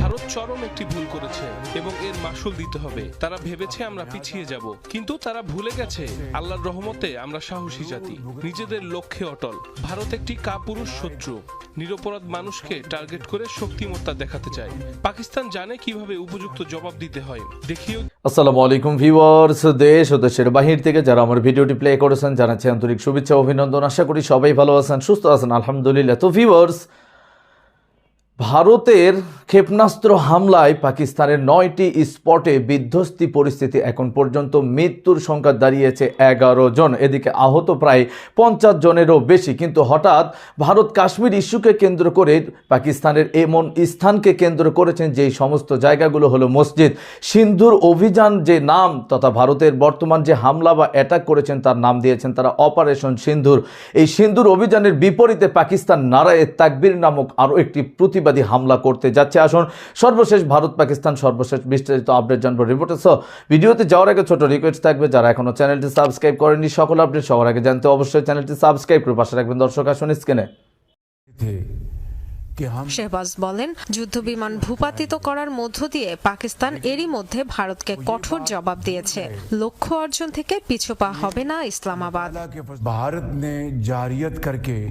ভারত চরম একটি ভুল করেছে এবং এর মাসুল দিতে হবে। তারা ভেবেছে আমরা পিছিয়ে যাব কিন্তু তারা ভুলে গেছে। আল্লাহর রহমতে আমরা সাহসী জাতি নিজেদের লক্ষ্যে অটল। ভারত একটি কাপুরুষ শত্রু। নিরপরাধ মানুষকে টার্গেট করে শক্তিমত্তা দেখাতে চায়। পাকিস্তান জানে কীভাবে উপযুক্ত জবাব দিতে হয়। দেখিও আসসালামু আলাইকুম ভিউয়ার্স দেশ ও দেশের বাহির থেকে যারা আমার ভিডিওটি প্লে করেছেন জানাচ্ছি আন্তরিক শুভেচ্ছা অভিনন্দন। আশা করি সবাই ভালো আছেন সুস্থ আছেন আলহামদুলিল্লাহ। তো ভিউয়ার্স ভারতের ক্ষেপণাস্ত্র হামলায় পাকিস্তানের নয়টি স্পটে বিধ্বস্তি পরিস্থিতি এখন পর্যন্ত মৃত্যুর সংখ্যা দাঁড়িয়েছে এগারো জন। এদিকে আহত প্রায় পঞ্চাশ জনেরও বেশি। কিন্তু হঠাৎ ভারত কাশ্মীর ইস্যুকে কেন্দ্র করে পাকিস্তানের এমন স্থানকে কেন্দ্র করেছেন যেই সমস্ত জায়গাগুলো হলো মসজিদ, সিন্ধুর অভিযান যে নাম তথা ভারতের বর্তমান যে হামলা বা অ্যাটাক করেছেন তার নাম দিয়েছেন তারা অপারেশন সিন্ধুর। এই সিন্ধুর অভিযানের বিপরীতে পাকিস্তান নারায়ে তাকবির নামক আরও একটি প্রতিবাদী আতঙ্কবাদী হামলা করতে যাচ্ছে। আসুন, সর্বশেষ ভারত পাকিস্তান সর্বশেষ বিস্তারিত আপডেট জানব রিপোর্টে। সহ ভিডিওতে যাওয়ার আগে ছোট রিকোয়েস্ট থাকবে, যারা এখনও চ্যানেলটি সাবস্ক্রাইব করেনি সকল আপডেট সবার আগে জানতে অবশ্যই চ্যানেলটি সাবস্ক্রাইব করে পাশে রাখবেন। দর্শক, আসুন স্ক্রিনে শেহবাজ বলেন যুদ্ধ বিমান ভূপাতিত করার মধ্য দিয়ে পাকিস্তান এরই মধ্যে ভারতকে কঠোর জবাব দিয়েছে। লক্ষ্য অর্জন থেকে পিছুপা হবে না ইসলামাবাদ।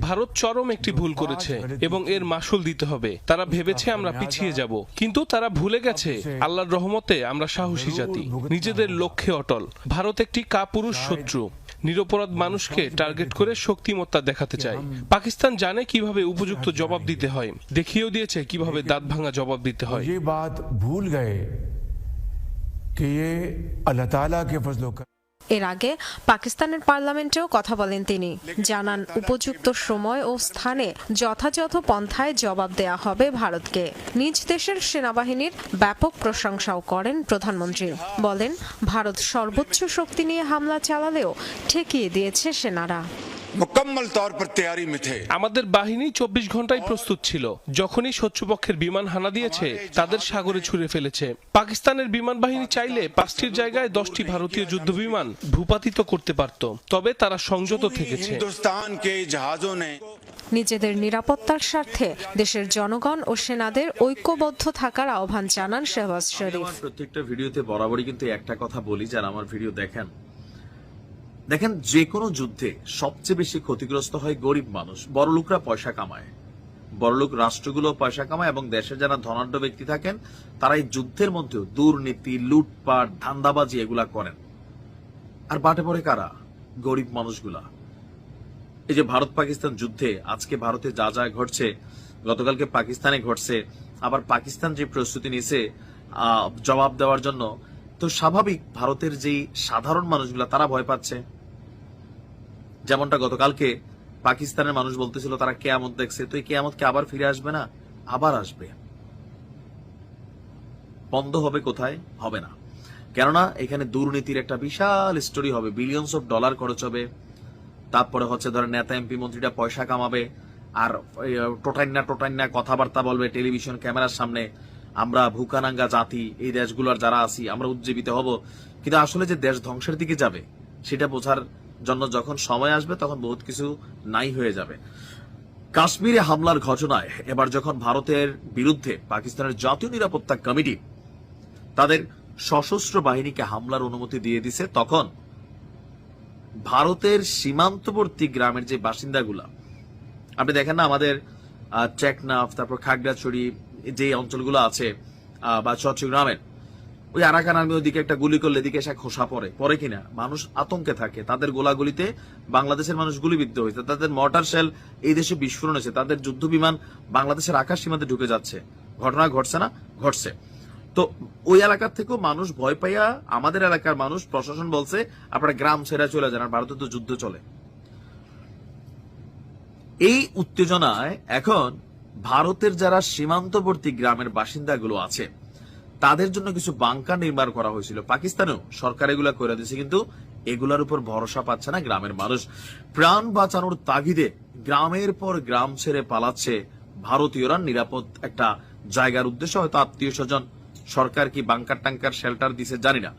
ভারত চরম একটি ভুল করেছে এবং এর মাসুল দিতে হবে। তারা ভেবেছে আমরা পিছিয়ে যাব কিন্তু তারা ভুলে গেছে আল্লাহর রহমতে আমরা সাহসী জাতি। নিজেদের লক্ষ্যে অটল। ভারত একটি কাপুরুষ শত্রু। নিরপরাধ মানুষকে টার্গেট করে শক্তিমত্তা দেখাতে চায় পাকিস্তান জানে কিভাবে উপযুক্ত জবাব দিতে হয় দেখিয়েও দিয়েছে কিভাবে দাঁত ভাঙা জবাব দিতে হয় ये बात भूल गए कि ये अल्लाह ताला के फजलो का এর আগে পাকিস্তানের পার্লামেন্টেও কথা বলেন তিনি। জানান, উপযুক্ত সময় ও স্থানে যথাযথ পন্থায় জবাব দেয়া হবে ভারতকে। নিজ দেশের সেনাবাহিনীর ব্যাপক প্রশংসাও করেন প্রধানমন্ত্রী। বলেন, ভারত সর্বোচ্চ শক্তি নিয়ে হামলা চালালেও ঠেকিয়ে দিয়েছে সেনারা। মুকম্মল তৌর পর তৈয়ারি মে থে আমাদের বাহিনী 24 ঘন্টায় প্রস্তুত ছিল। যখনই শত্রুপক্ষের বিমান হানা দিয়েছে তাদের সাগরে ছুড়ে ফেলেছে। পাকিস্তানের বিমান বাহিনী চাইলে পাঁচটির জায়গায় 10টি ভারতীয় যুদ্ধ বিমান ভূপাতিত করতে পারত তবে তারা সংযত থেকেছে। হিন্দুস্তান কে জাহাজও নে। নিজেদের নিরাপত্তার স্বার্থে দেশের জনগণ ও সেনাদের ঐক্যবদ্ধ থাকার আহ্বান জানান শেহবাজ শরীফ। প্রত্যেকটা ভিডিওতে বরাবরই কিন্তু একটা কথা বলি যারা আমার ভিডিও দেখেন। দেখেন যে কোনো যুদ্ধে সবচেয়ে বেশি ক্ষতিগ্রস্ত হয় গরিব মানুষ বড় লোকরা পয়সা কামায়। বড়লোক রাষ্ট্রগুলো পয়সা কামায় এবং দেশের যারা ধনাঢ্য ব্যক্তি থাকেন তারা এই যুদ্ধের মধ্যেও দুর্নীতি লুটপাট ধান্দাবাজি এগুলা করেন। আর বাটে পড়ে কারা? গরিব মানুষগুলা। এই যে ভারত পাকিস্তান যুদ্ধে আজকে ভারতে যা যা ঘটছে গতকালকে পাকিস্তানে ঘটছে আবার পাকিস্তান যে প্রস্তুতি আহ, জবাব দেওয়ার জন্য তো স্বাভাবিক ভারতের যেই সাধারণ মানুষগুলা তারা ভয় পাচ্ছে। যেমনটা গতকালকে পাকিস্তানের মানুষ বলতেছিল, তারা কেয়ামত দেখছে। তো এই কেয়ামতকে আবার ফিরে আসবে না? আবার আসবে। বন্ধ হবে কোথায়? হবে না। কেননা এখানে দুর্নীতির একটা বিশাল স্টোরি হবে। বিলিয়নস অফ ডলার খরচ হবে। তারপরে হচ্ছে ধরেন নেতা এমপি মন্ত্রীরা পয়সা কামাবে। আর টোটাইনা টোটাইনা কথাবার্তা বলবে টেলিভিশন, ক্যামেরার সামনে। আমরা ভুকানাঙ্গা জাতি, এই দেশগুলোর যারা আছি, আমরা উজ্জীবিত হব। কিন্তু আসলে যে দেশ ধ্বংসের দিকে যাবে, সেটা বোঝার জন্য যখন সময় আসবে, তখন বহুত কিছু নাই হয়ে যাবে। কাশ্মীরে হামলার ঘটনায় এবার যখন ভারতের বিরুদ্ধে পাকিস্তানের জাতীয় নিরাপত্তা কমিটি তাদের সশস্ত্র বাহিনীকে হামলার অনুমতি দিয়ে দিছে, তখন ভারতের সীমান্তবর্তী গ্রামের যে বাসিন্দাগুলা, আপনি দেখেন না আমাদের টেকনাফ, তারপর খাগড়াছড়ি, যে অঞ্চলগুলো আছে বা চট্টগ্রামের ওই আরাকান আর্মি ওদিকে একটা গুলি করলে এদিকে এসে খোসা পড়ে। পরে কিনা? মানুষ আতঙ্কে থাকে। তাদের গোলাগুলিতে বাংলাদেশের মানুষ গুলিবিদ্ধ হয়েছে। তাদের মর্টার শেল এই দেশে বিস্ফোরণ হয়েছে। তাদের যুদ্ধ বিমান বাংলাদেশের আকাশ সীমাতে ঢুকে যাচ্ছে। ঘটনা ঘটছে না? ঘটছে। তো ওই এলাকার থেকেও মানুষ ভয় পাইয়া আমাদের এলাকার মানুষ প্রশাসন বলছে, আপনারা গ্রাম ছেড়ে চলে যান আর ভারতে তো যুদ্ধ চলে। এই উত্তেজনায় এখন ভারতের যারা সীমান্তবর্তী গ্রামের বাসিন্দাগুলো আছে তাদের জন্য কিছু বাংকার নির্মাণ করা হয়েছিল। পাকিস্তানেও সরকার এগুলা করে দিয়েছে, কিন্তু এগুলার উপর ভরসা পাচ্ছে না গ্রামের মানুষ। প্রাণ বাঁচানোর তাগিদে গ্রামের পর গ্রাম ছেড়ে পালাচ্ছে ভারতীয়রা। নিরাপদ একটা জায়গার উদ্দেশ্য হয়তো আত্মীয় স্বজন। সরকার কি বাংকার টাঙ্কার শেল্টার দিছে জানি না।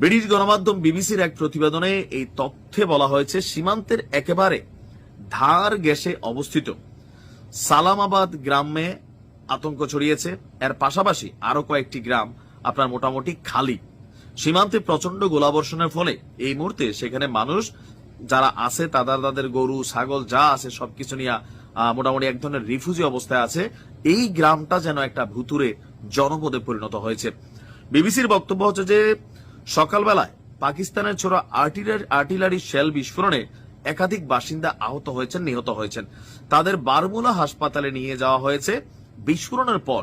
ব্রিটিশ গণমাধ্যম বিবিসির এক প্রতিবেদনে এই তথ্যে বলা হয়েছে, সীমান্তের একেবারে ধার গ্যাসে অবস্থিত সালামাবাদ গ্রামে আতঙ্ক ছড়িয়েছে। এর পাশাপাশি আরও কয়েকটি গ্রাম আপনার মোটামুটি খালি। সীমান্তে প্রচণ্ড গোলাবর্ষণের ফলে এই মুহূর্তে সেখানে মানুষ যারা আছে, তাদের তাদের গরু, ছাগল যা আছে সবকিছু নিয়ে মোটামুটি এক ধরনের রিফিউজি অবস্থায় আছে। এই গ্রামটা যেন একটা ভুতুরে জনপদে পরিণত হয়েছে। বিবিসির বক্তব্য হচ্ছে যে, সকালবেলায় পাকিস্তানের ছোড়া আর্টিলারি আর্টিলারি শেল বিস্ফোরণে একাধিক বাসিন্দা আহত হয়েছেন, নিহত হয়েছেন। তাদের বারমুলা হাসপাতালে নিয়ে যাওয়া হয়েছে। বিস্ফোরণের পর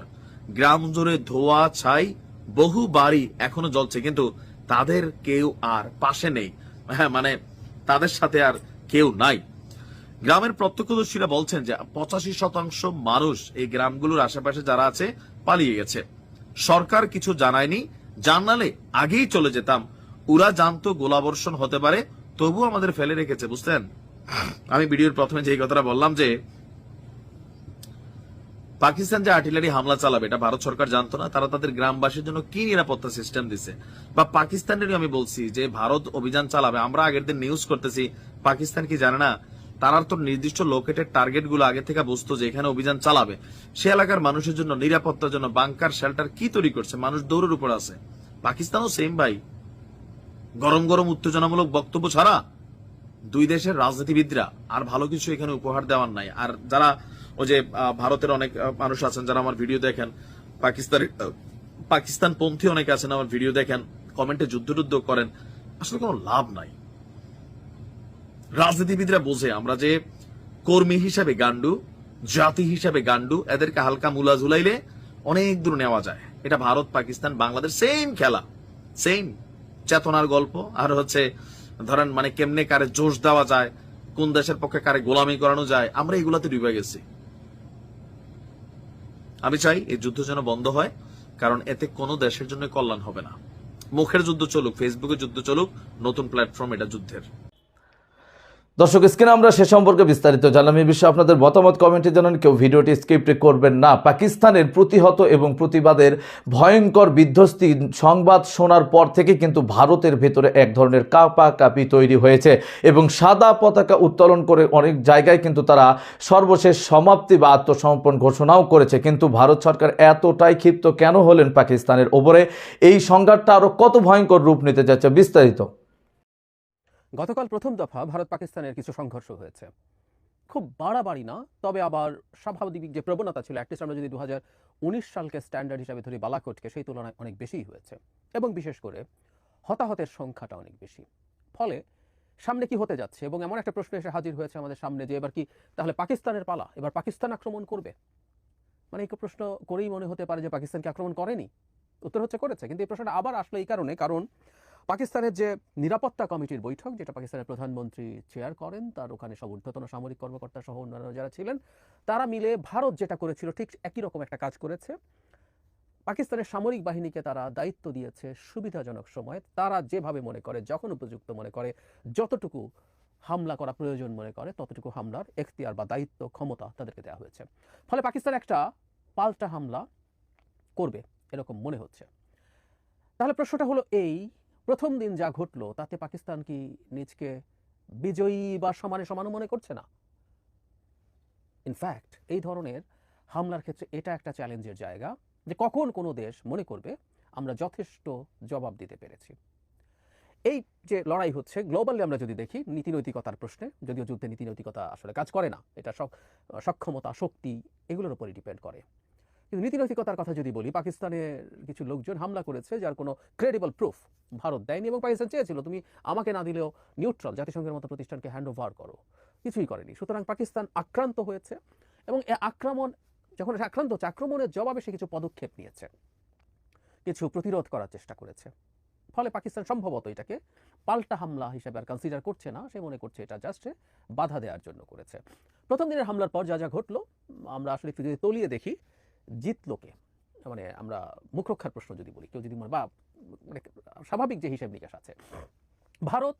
গ্রাম জুড়ে ধোয়া ছাই বহু বাড়ি এখনও জ্বলছে, কিন্তু তাদের কেউ আর পাশে নেই। হ্যাঁ মানে তাদের সাথে আর কেউ নাই। গ্রামের প্রত্যক্ষদর্শীরা বলছেন যে পঁচাশি শতাংশ মানুষ এই গ্রামগুলোর আশেপাশে যারা আছে, পালিয়ে গেছে। সরকার কিছু জানায়নি। জানালে আগেই চলে যেতাম। ওরা জানতো গোলাবর্ষণ হতে পারে তবু আমাদের ফেলে রেখেছে, বুঝলেন? আমি ভিডিওর প্রথমে যে কথাটা বললাম যে পাকিস্তান যে আর্টিলারি হামলা চালাবে, এটা ভারত সরকার জানতো না, তারা তাদের গ্রামবাসীর জন্য কি নিরাপত্তা সিস্টেম দিছে? বা পাকিস্তানেরই আমি বলছি যে ভারত অভিযান চালাবে, আমরা আগের দিন নিউজ করতেছি, পাকিস্তান কি জানে না? তারা তো নির্দিষ্ট লোকেটেড টার্গেটগুলো আগে থেকে বুঝতো যে এখানে অভিযান চালাবে। সে এলাকার মানুষের জন্য, নিরাপত্তার জন্য বাংকার শেল্টার কি তৈরি করছে? মানুষ দৌড়ের উপর আছে। পাকিস্তানও সেম ভাই। গরম গরম উত্তেজনামূলক বক্তব্য ছাড়া দুই দেশের রাজনীতিবিদরা আর ভালো কিছু এখানে উপহার দেওয়ার নাই। আর যারা ওই যে ভারতের অনেক মানুষ আছেন যারা আমার ভিডিও দেখেন পাকিস্তানের পন্থী অনেকে আছেন আমার ভিডিও দেখেন, কমেন্টে যুদ্ধ করেন, আসলে কোনো লাভ নাই। রাজনীতিবিদরা বোঝে, আমরা যে কর্মী হিসাবে গান্ডু জাতি হিসাবে গান্ডু এদেরকে হালকা মুলা ঝুলাইলে অনেক দূর নেওয়া যায়। এটা ভারত, পাকিস্তান, বাংলাদেশ সেম খেলা সেম চেতনার গল্প। আর হচ্ছে, ধরেন মানে কেমনে কারে জোশ দেওয়া যায়, কোন দেশের পক্ষে কারে গোলামি করানো যায়, আমরা এগুলাতে ডুবে গেছি। আমি চাই এই যুদ্ধ যেন বন্ধ হয়, কারণ এতে কোনো দেশের জন্য কল্যাণ হবে না। মুখের যুদ্ধ চলুক ফেসবুকে যুদ্ধ চলুক, নতুন প্ল্যাটফর্ম এটা যুদ্ধের। দর্শক, স্ক্রিনে আমরা সে সম্পর্কে বিস্তারিত জানলাম এই বিষয়ে আপনাদের মতামত কমেন্টে জানান। কেউ ভিডিওটি স্ক্রিপ্ট করবেন না। পাকিস্তানের প্রতিহত এবং প্রতিবাদের ভয়ঙ্কর বিধ্বস্তি সংবাদ শোনার পর থেকে কিন্তু ভারতের ভেতরে এক ধরনের কাপা কাপি তৈরি হয়েছে এবং সাদা পতাকা উত্তোলন করে অনেক জায়গায় কিন্তু তারা সর্বশেষ সমাপ্তি বা আত্মসমর্পণ ঘোষণাও করেছে। কিন্তু ভারত সরকার এতটাই ক্ষিপ্ত কেন হলেন পাকিস্তানের ওপরে? এই সংঘাতটা আরও কত ভয়ঙ্কর রূপ নিতে যাচ্ছে বিস্তারিত। গতকাল প্রথম দফা ভারত পাকিস্তানের কিছু সংঘর্ষ হয়েছে। খুব বাড়াবাড়ি না, তবে আবার স্বাভাবিক যে প্রবণতা ছিল অ্যাটলিস্ট আমরা যদি দু সালকে স্ট্যান্ডার্ড হিসাবে ধরি বালাকোটকে, সেই তুলনায় অনেক বেশিই হয়েছে। এবং বিশেষ করে হতাহতের সংখ্যাটা অনেক বেশি। ফলে সামনে কি হতে যাচ্ছে? এবং এমন একটা প্রশ্ন এসে হাজির হয়েছে আমাদের সামনে যে এবার কি তাহলে পাকিস্তানের পালা, এবার পাকিস্তান আক্রমণ করবে? মানে এই প্রশ্ন করেই মনে হতে পারে যে পাকিস্তানকে আক্রমণ করেনি? উত্তর হচ্ছে করেছে, কিন্তু এই প্রশ্নটা আবার আসলো এই কারণে, কারণ পাকিস্তানের যে নিরাপত্তা কমিটির বৈঠক, যেটা পাকিস্তানের প্রধানমন্ত্রী চেয়ার করেন, তার ওখানে সব ঊর্ধ্বতন সামরিক কর্মকর্তা সহ অন্যান্য যারা ছিলেন, তারা মিলে ভারত যেটা করেছিল, ঠিক একই রকম একটা কাজ করেছে। পাকিস্তানের সামরিক বাহিনীকে তারা দায়িত্ব দিয়েছে সুবিধাজনক সময়ে। তারা যেভাবে মনে করে, যখন উপযুক্ত মনে করে, যতটুকু হামলা করা প্রয়োজন মনে করে, ততটুকু হামলার এখতিয়ার বা দায়িত্ব, ক্ষমতা তাদেরকে দেওয়া হয়েছে। ফলে পাকিস্তান একটা পাল্টা হামলা করবে, এরকম মনে হচ্ছে। তাহলে প্রশ্নটা হলো এই প্রথম দিন যা ঘটলো, তাতে পাকিস্তান কি নিজকে বিজয়ী বা সমানে সমানও মনে করছে না? ইনফ্যাক্ট এই ধরনের হামলার ক্ষেত্রে এটা একটা চ্যালেঞ্জের জায়গা, যে কখন কোনো দেশ মনে করবে, আমরা যথেষ্ট জবাব দিতে পেরেছি। এই যে লড়াই হচ্ছে গ্লোবালি আমরা যদি দেখি, নীতিনৈতিকতার প্রশ্নে, যদিও যুদ্ধে নীতিনৈতিকতা আসলে কাজ করে না, এটা সক্ষমতা, শক্তি, এগুলোর উপরই ডিপেন্ড করে। কিন্তু নীতিনৈতিকতার কথা যদি বলি, পাকিস্তানের কিছু লোকজন হামলা করেছে, যার কোনো ক্রেডিবল প্রুফ ভারত দেয়নি এবং পাকিস্তান চেয়েছিল, তুমি আমাকে না দিলেও নিউট্রাল জাতিসংঘের মতো প্রতিষ্ঠানকে হ্যান্ড ওভার করো। কিছুই করেনি। সুতরাং পাকিস্তান আক্রান্ত হয়েছে এবং এ আক্রমণ, যখন আক্রান্ত, হচ্ছে আক্রমণের জবাবে সে কিছু পদক্ষেপ নিয়েছে, কিছু প্রতিরোধ করার চেষ্টা করেছে। ফলে পাকিস্তান সম্ভবত এটাকে পাল্টা হামলা হিসেবে আর কনসিডার করছে না, সে মনে করছে এটা জাস্ট বাধা দেওয়ার জন্য করেছে। প্রথম দিনের হামলার পর যা যা ঘটলো, আমরা আসলে একটু যদি তলিয়ে দেখি জিতলো কে মানে আমরা মুখ রক্ষার প্রশ্ন যদি বলি কেউ যদি মনে বা মানে স্বাভাবিক যে হিসাব নিকাশ আছে ভারত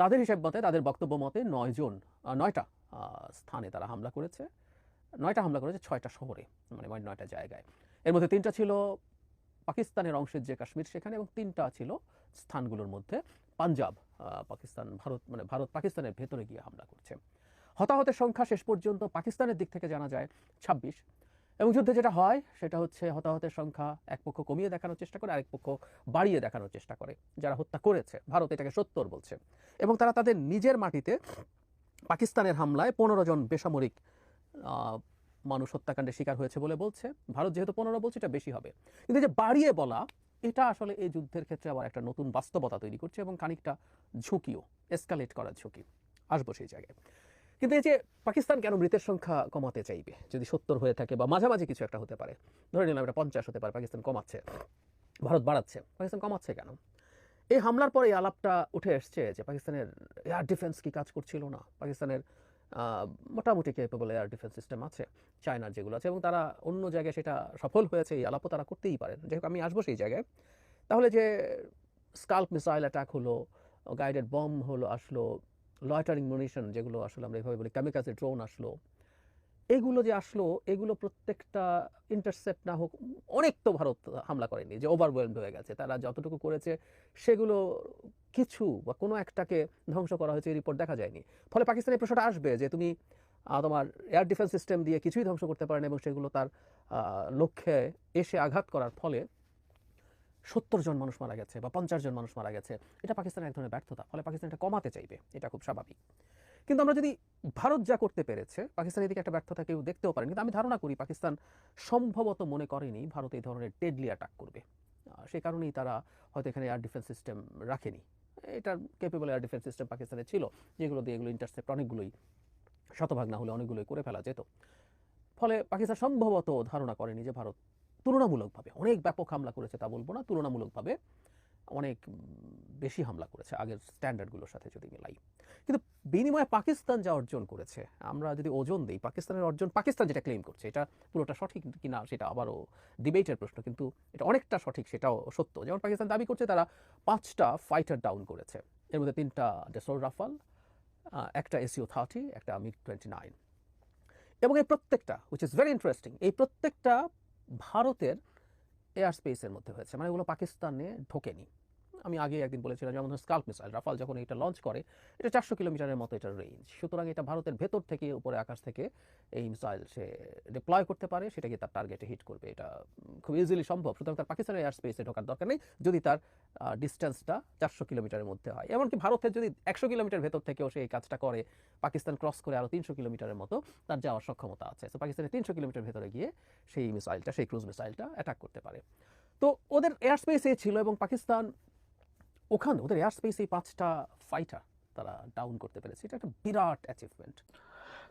তাদের হিসাব মতে তাদের বক্তব্য মতে নয়জন আহ, নয়টা স্থানে তারা হামলা করেছে নয়টা হামলা করেছে ছয়টা শহরে মানে মানে নয়টা জায়গায়। এর মধ্যে তিনটা ছিল পাকিস্তানের অংশের যে কাশ্মীর সেখানে এবং তিনটা ছিল স্থানগুলোর মধ্যে। পাঞ্জাব পাকিস্তান ভারত মানে ভারত পাকিস্তানের ভেতরে গিয়ে হামলা করছে। হতাহতের সংখ্যা শেষ পর্যন্ত পাকিস্তানের দিক থেকে জানা যায় ছাব্বিশ এবং যুদ্ধে যেটা হয়, সেটা হচ্ছে হতাহতের সংখ্যা এক পক্ষ কমিয়ে দেখানোর চেষ্টা করে, আরেক পক্ষ বাড়িয়ে দেখানোর চেষ্টা করে। যারা হত্যা করেছে, ভারত এটাকে সত্তর বলছে। এবং তারা তাদের নিজের মাটিতে পাকিস্তানের হামলায় পনেরো জন বেসামরিক মানুষ হত্যাকাণ্ডের শিকার হয়েছে বলে বলছে। ভারত যেহেতু পনেরো বলছে, এটা বেশি হবে। কিন্তু যে বাড়িয়ে বলা, এটা আসলে এই যুদ্ধের ক্ষেত্রে আবার একটা নতুন বাস্তবতা তৈরি করছে এবং খানিকটা ঝুঁকিও এসকালেট করার ঝুঁকি। আসব সেই জায়গায়। কিন্তু এই যে পাকিস্তান কেন মৃতের সংখ্যা কমাতে চাইবে? যদি সত্তর হয়ে থাকে বা মাঝামাঝি কিছু একটা হতে পারে। ধরে নিলাম এটা পঞ্চাশ হতে পারে, পাকিস্তান কমাচ্ছে। ভারত বাড়াচ্ছে, পাকিস্তান কমাচ্ছে কেন? এই হামলার পরে আলাপটা উঠে এসছে যে পাকিস্তানের এয়ার ডিফেন্স কি কাজ করছিল না? পাকিস্তানের মোটামুটি কেপেবল এয়ার ডিফেন্স সিস্টেম আছে, চায়নার যেগুলো আছে, এবং তারা অন্য জায়গায় সেটা সফল হয়েছে, এই আলাপও তারা করতেই পারেন। যাই আমি আসব সেই জায়গায়। তাহলে যে স্কাল্প মিসাইল অ্যাটাক হলো গাইডেড বম হলো, আসলো লয়টারিং মুনিশন যেগুলো আসলে আমরা এভাবে বলি ক্যামিকাসে ড্রোন আসলো। এগুলো যে আসলো, এগুলো প্রত্যেকটা ইন্টারসেপ্ট না হোক, অনেক তো ভারত হামলা করেনি, যে ওভারওয়েলড হয়ে গেছে। তারা যতটুকু করেছে, সেগুলো কিছু বা কোনো একটাকে ধ্বংস করা হয়েছে রিপোর্ট দেখা যায়নি। ফলে পাকিস্তানের প্রশ্নটা আসবে যে তুমি তোমার এয়ার ডিফেন্স সিস্টেম দিয়ে কিছুই ধ্বংস করতে পারেন এবং সেগুলো তার লক্ষ্যে এসে আঘাত করার ফলে সত্তর জন মানুষ মারা গেছে বা পঞ্চাশ জন মানুষ মারা গেছে, এটা পাকিস্তানের এক ধরনের ব্যর্থতা, ফলে পাকিস্তান এটা কমাতে চাইবে, এটা খুব স্বাভাবিক। কিন্তু আমরা যদি ভারত যা করতে পেরেছে, পাকিস্তান এদিকে একটা ব্যর্থতা কেউ দেখতেও পারেন, কিন্তু আমি ধারণা করি পাকিস্তান সম্ভবত মনে করেনি ভারত এই ধরনের ডেডলি অ্যাটাক করবে। সেই কারণেই তারা হয়তো এখানে এয়ার ডিফেন্স সিস্টেম রাখেনি। এটার কেপেবল এয়ার ডিফেন্স সিস্টেম পাকিস্তানে ছিল, যেগুলো দিয়ে এগুলো ইন্টারসেপ্ট অনেকগুলোই, শতভাগ না হলে অনেকগুলোই করে ফেলা যেত। ফলে পাকিস্তান সম্ভবত ধারণা করেনি যে ভারত তুলনামূলকভাবে, অনেক ব্যাপক হামলা করেছে তা বলব না, তুলনামূলকভাবে অনেক বেশি হামলা করেছে আগের স্ট্যান্ডার্ডগুলোর সাথে যদি মেলাই। কিন্তু বিনিময়ে পাকিস্তান যা অর্জন করেছে, আমরা যদি ওজন দিই, পাকিস্তানের অর্জন, পাকিস্তান যেটা ক্লেম করছে, এটা পুরোটা সঠিক কিনা সেটা আবারও ডিবেটের প্রশ্ন, কিন্তু এটা অনেকটা সঠিক সেটাও সত্য। যেমন পাকিস্তান দাবি করছে তারা পাঁচটা ফাইটার ডাউন করেছে, এর মধ্যে তিনটা ডেসোর রাফাল একটা এসিও থার্টি একটা মিগ টোয়েন্টি নাইন এবং এই প্রত্যেকটা উইচ ইজ ভেরি ইন্টারেস্টিং এই প্রত্যেকটা ভারতের এয়ার স্পেসের মধ্যে হয়েছে। মানে এগুলো পাকিস্তানে ঢোকেনি। আমি আগে একদিন বলেছিলাম যেমন স্কাল্প মিসাইল রাফাল যখন এটা লঞ্চ করে, এটা চারশো কিলোমিটারের মতো এটার রেঞ্জ সুতরাং এটা ভারতের ভেতর থেকে, উপরে আকাশ থেকে এই মিসাইল সে ডিপ্লয় করতে পারে, সেটাকে তার টার্গেটে হিট করবে। এটা খুব ইজিলি সম্ভব। সুতরাং তার পাকিস্তানের এয়ার স্পেসে ঢোকার দরকার নেই। যদি তার ডিস্টেন্সটা চারশো কিলোমিটারের মধ্যে হয়। এমনকি ভারতের যদি একশো কিলোমিটার ভেতর থেকেও সে এই কাজটা করে, পাকিস্তান ক্রস করে আরও তিনশো কিলোমিটারের মতো, তার যাওয়ার সক্ষমতা আছে। তো পাকিস্তানের তিনশো কিলোমিটার ভেতরে গিয়ে সেই মিসাইলটা সেই ক্রুজ মিসাইলটা অ্যাটাক করতে পারে। তো ওদের এয়ার স্পেসে ছিল এবং পাকিস্তান ওখানে ওদের এয়ার স্পেসে পাঁচটা ফাইটার তারা ডাউন করতে পেরেছে। এটা একটা বিরাট অ্যাচিভমেন্ট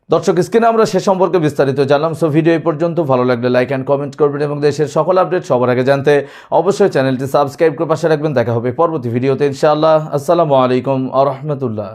দর্শক স্ক্রিনে আমরা সে সম্পর্কে বিস্তারিত জানলাম। সো ভিডিও এই পর্যন্ত ভালো লাগলে লাইক অ্যান্ড কমেন্ট করবেন এবং দেশের সকল আপডেট সবার আগে জানতে অবশ্যই চ্যানেলটি সাবস্ক্রাইব করে পাশে রাখবেন। দেখা হবে পরবর্তী ভিডিওতে ইনশাআল্লাহ। আসসালামু আলাইকুম আ রহমতুল্লাহ।